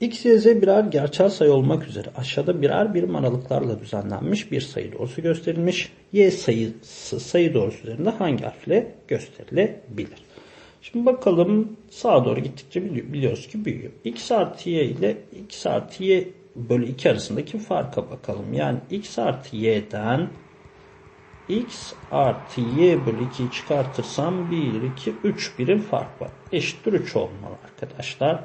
X, Y, Z birer gerçel sayı olmak üzere aşağıda birer birim aralıklarla düzenlenmiş bir sayı doğrusu gösterilmiş. Y sayısı sayı doğrusu üzerinde hangi harfle gösterilebilir? Şimdi bakalım sağa doğru gittikçe bili- biliyoruz ki büyüyor. X artı Y ile X artı Y bölü 2 arasındaki farka bakalım. Yani X artı Y'den X artı Y bölü 2'yi çıkartırsam 1, 2, 3 birim fark var. Eşittir 3 olmalı arkadaşlar.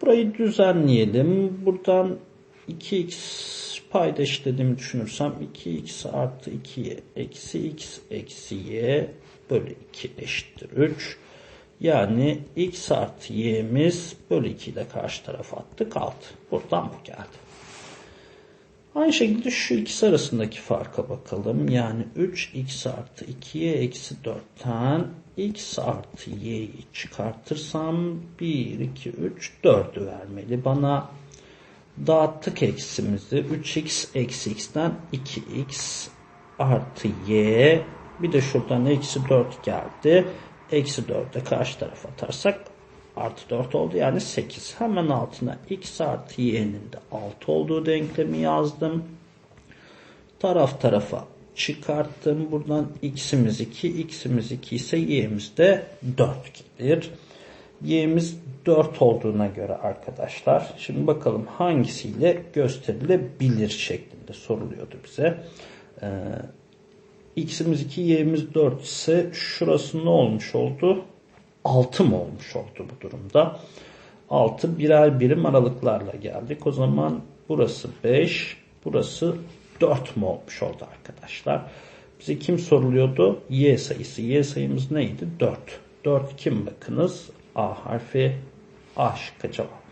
Burayı düzenleyelim. Buradan 2x payda eşitlediğimi düşünürsem 2x artı 2y eksi x eksi y bölü 2 eşittir 3. Yani x artı y'miz bölü 2 ile karşı tarafa attık 6. Buradan bu geldi. Aynı şekilde şu ikisi arasındaki farka bakalım. Yani 3x artı 2y eksi 4'ten x artı y'yi çıkartırsam 1, 2, 3, 4'ü vermeli bana. Dağıttık eksimizi. 3x eksi x'ten 2x artı y. Bir de şuradan eksi 4 geldi. Eksi 4'e karşı tarafa atarsak artı 4 oldu yani 8. Hemen altına x artı y'nin de 6 olduğu denklemi yazdım. Taraf tarafa çıkarttım. Buradan x'imiz 2, x'imiz 2 ise y'miz de 4 gelir. Y'miz 4 olduğuna göre arkadaşlar. Şimdi bakalım hangisiyle gösterilebilir şeklinde soruluyordu bize. Ee, x'imiz 2, y'miz 4 ise şurası ne olmuş oldu? 6 mı olmuş oldu bu durumda? 6 birer birim aralıklarla geldik. O zaman burası 5, burası 4 mu olmuş oldu arkadaşlar? Bize kim soruluyordu? Y sayısı. Y sayımız neydi? 4. 4 kim bakınız? A harfi A şıkkı cevap.